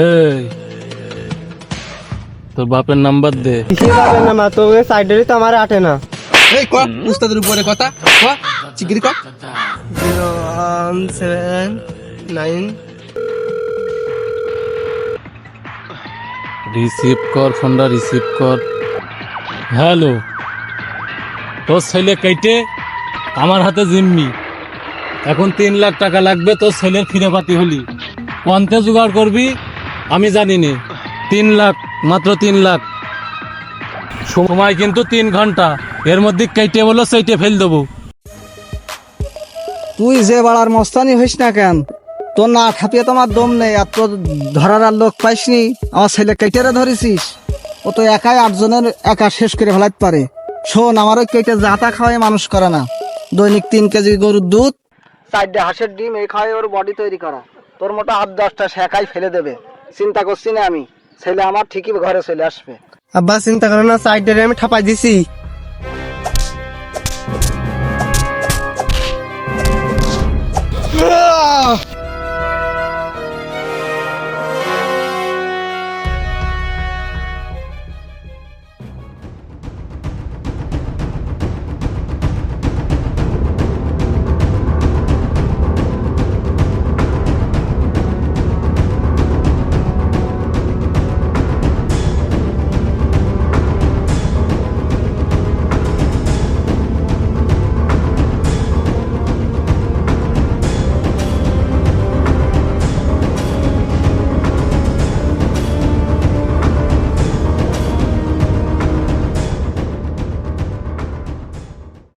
এই তোর বাপের নাম্বার দে কিসের বাপের নাম তো সাইডেরই তো আমার আটে না এই ক উস্তাদের উপরে কথা ক চিগিরি ক zero one seven nine receive কর ফোনটা রিসিভ কর হ্যালো তোর ছেলে কেটে আমার হাতে জিম্মি। এখন তিন লাখ টাকা লাগবে তোর ছেলের ফিরে পাতি হলি। কন্তে জোগাড় করবি, আমি জানি নে তিন লাখ, মাত্র তিন লাখ। সময় কিন্তু তিন ঘণ্টা। এর মধ্যে কেটে বলো সেইটে ফেল দেবো। তুই যে বাড়ার মস্তানি হইস না কেন? তোর না খাপিয়ে তোমার দম নেই, আর তোর ধরার আর লোক পাইসনি। আমার ছেলে কেটেরে ধরেছিস। ও তো একাই আটজনের একা শেষ করে ফেলাতে পারে। শোন আমারও কেটে জাতা খাওয়াই মানুষ করে না? দৈনিক তিন কেজি গরুর দুধ। চারটে হাঁসের ডিম এই খাওয়াই ওর বডি তৈরি করা। তোর মতো আট দশটা একাই ফেলে দেবে। চিন্তা করছি না আমি। ছেলে আমার ঠিকই ঘরে চলে আসবে। আব্বা চিন্তা করে না চারটে আমি ঠাপাই দিছি।